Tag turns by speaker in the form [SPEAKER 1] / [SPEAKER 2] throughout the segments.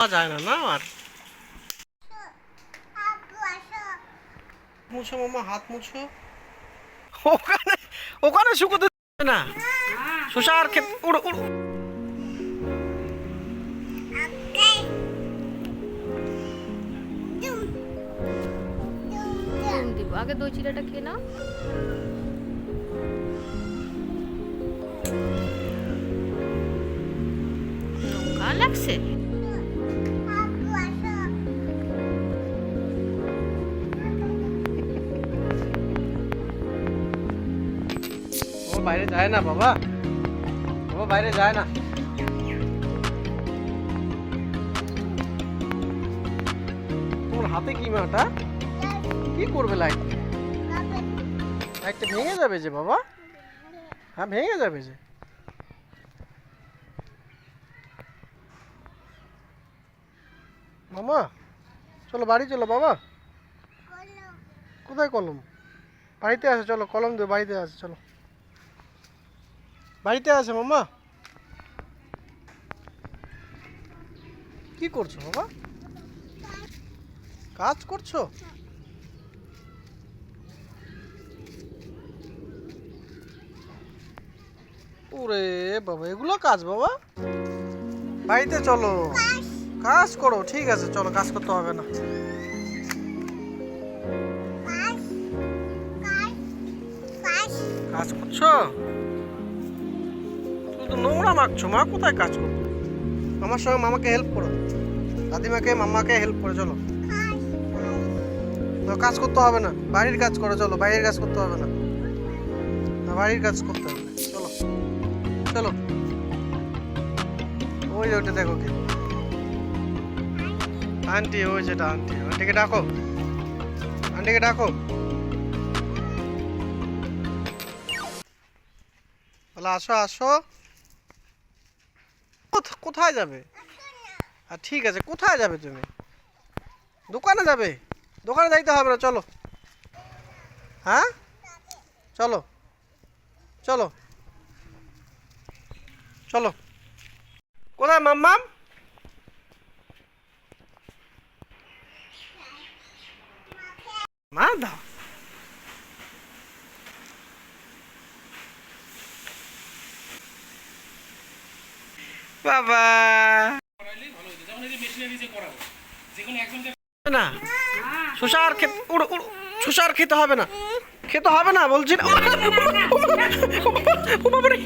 [SPEAKER 1] পাওয়া যায় না না? আর মুছো মামা হাত মুছো। ওখানে ওখানে শুকোতে না। আর খেত উড়ো উড়ো।
[SPEAKER 2] আগে দই চিড়াটা খেয়ে নাও। লঙ্কা লাগছে।
[SPEAKER 1] বাইরে যায় না বাবা। বাবা বাইরে যায় না। তোমার হাতে কি মাটা? কি করবে লাইট লাইটটা ভেঙে যাবে যে বাবা? হ্যাঁ ভেঙে যাবে যে। মামা চলো বাড়ি চলো বাবা। কোথায় কলম? বাড়িতে আছে চলো কলম দেবো বাড়িতে আছে চলো। বাড়িতে আছে মামা। কি করছ বাবা? কাজ করছ? ওরে বাবা, এগুলো কাজ বাবা? বাড়িতে চলো। কাজ করো, ঠিক আছে, চলো, কাজ করতে হবে না। কাজ করছ? তো নোংরা মাখছো, মা কোথায় কাজ করবে? আমার সঙ্গে মামাকে হেল্প করো। দাদিমাকে মামাকে হেল্প করে, চলো। তো কাজ করতে হবে না, বাড়ির কাজ করো, চলো, বাইরের কাজ করতে হবে না। বাড়ির কাজ করতে হবে চলো। চলো। ওই যে ওটা দেখো কি। আন্টি, ওই যেটা আন্টি, আন্টিকে ডাকো। আন্টিকে ডাকো। আসো আসো। কোথায় যাবে? আর ঠিক আছে, কোথায় যাবে তুমি? দোকানে যাবে? দোকানে যাইতে হবে না, চলো। হ্যাঁ? চলো। চলো। চলো। কোথায়, মাম্মাম মা দাও বাবা। না শশা খেতে শশা খেতে হবে না। খেতে হবে না, বলছি না। ও বাবা রে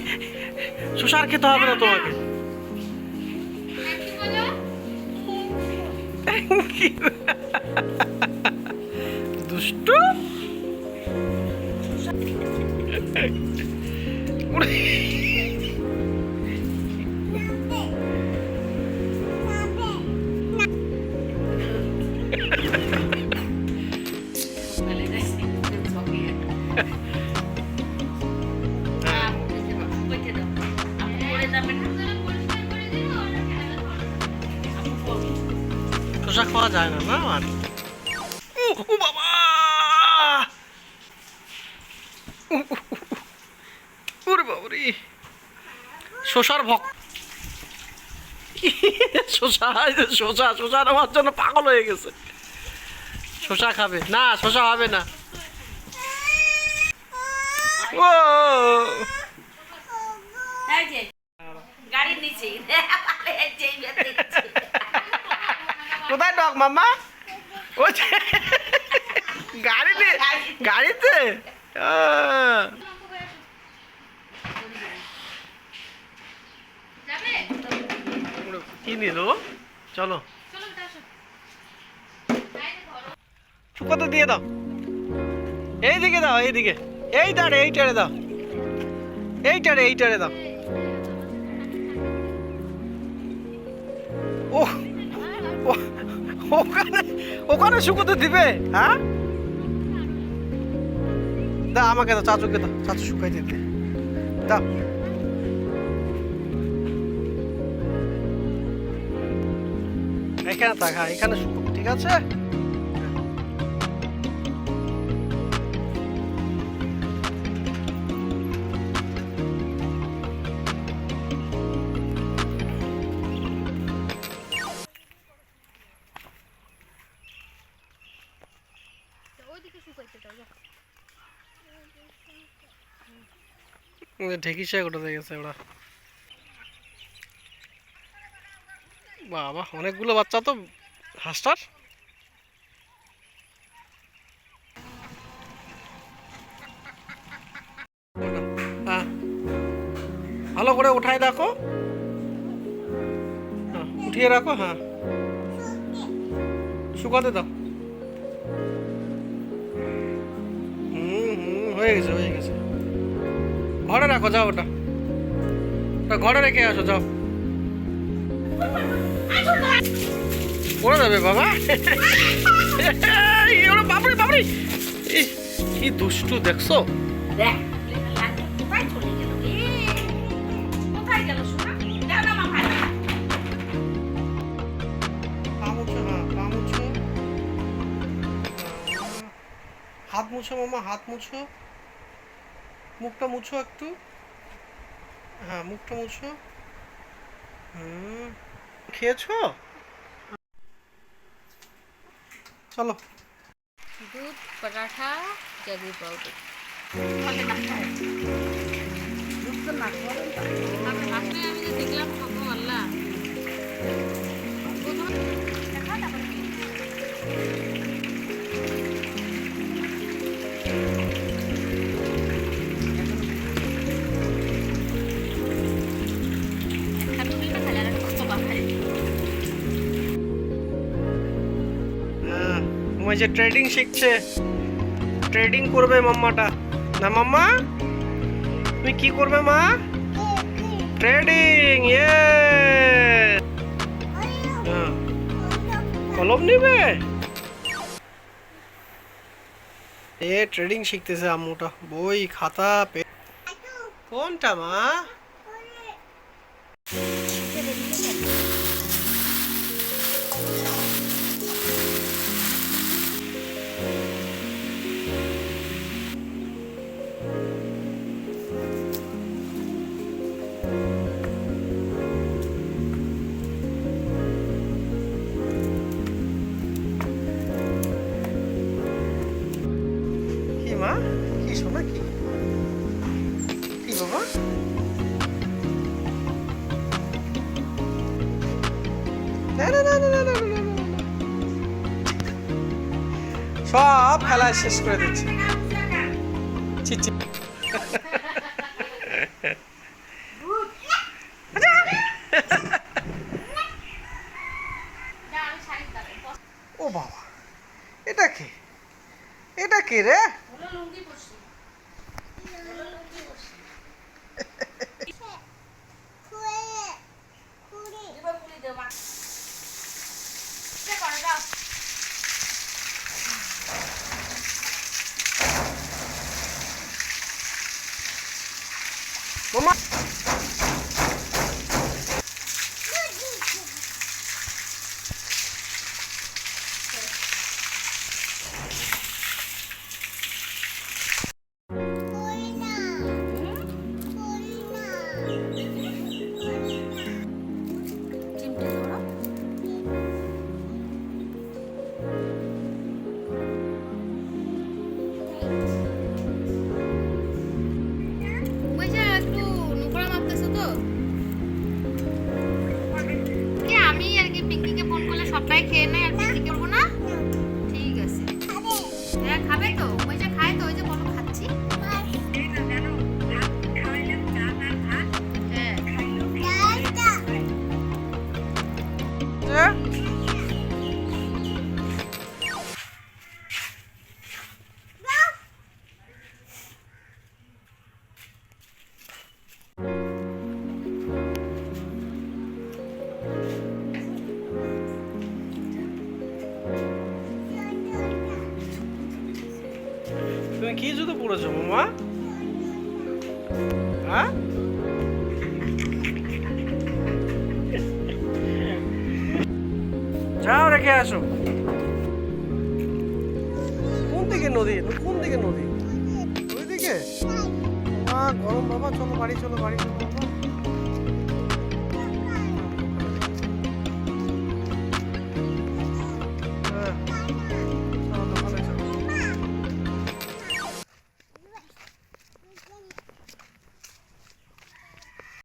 [SPEAKER 1] শশা আর খেতে হবে না তোমাকে। দুষ্টু। শশা খাওয়া যায় না না? আর ও বাবা। ওরে বাবা রে শশার ভক্ত এই যে শশা শশা জন্য পাগল হয়ে গেছে। শশা খাবে। না, শশা হবে না। ও!
[SPEAKER 3] গাড়ির নিচে এই যে, এই যে দেখছি।
[SPEAKER 1] কোথায় ডগ মাম্মা? যে গাড়িতে গাড়িতে? কি নিল? চলো। শুকোতে দিয়ে দাও। এই দিকে দাও এই দিকে এই টারে এই টারে দাও। এই টারে এই টারে দাও। ও ও- ওখানে ওখানে শুকোতে দিবে হ্যাঁ? দা, আমাকে দাও, চাচুকে দাও, চাচু শুকাই দিতে দাও। এখানে থাকা হ্যাঁ এখানে শুকো ঠিক আছে? ঢেকিসে কোথাতে গেছে বাবা অনেকগুলো বাচ্চা তো হাঁসটার? হ্যাঁ। ভালো করে উঠাই রাখো হ্যাঁ, উঠিয়ে রাখো হ্যাঁ। শুকাতে দাও। হয়ে গেছে হয়ে গেছে। ঘরে রাখো যাও ওটা। ওটা ঘরে রেখে আসো যাও। পড়ে যাবে বাবা। ওরা বাবরি বাবরি কি দুষ্টু দেখছ। হ্যাঁ হাত মুছো মামা হাত মুছো। মুখটা মুছো একটু। হ্যাঁ মুখটা মুছো। হুম। খেয়েছো? চলো।
[SPEAKER 2] দুধ, পরাঠা জাগরি পাউডার। আমি দেখলাম
[SPEAKER 1] ওই যে ট্রেডিং শিখছে। ট্রেডিং করবে মাম্মাটা। না মাম্মা? তুমি কি করবে মা? ট্রেডিং ইয়ে কলম নিবে? এ ট্রেডিং শিখতেছে আম্মুটা। বই, খাতা, পে- কোনটা মা? বাবা। সব খেলা শেষ করে দিচ্ছে। ও বাবা এটা কি এটা কি রে
[SPEAKER 2] কি
[SPEAKER 1] জুতো পড়েছো মামা? হ্যাঁ? যাও, রেখে আসো। কোন দিকে নদী? কোন দিকে নদী? ওই দিকে মা, গরম বাবা, চলো বাড়ি চলো বাড়ি, চলো বাবা।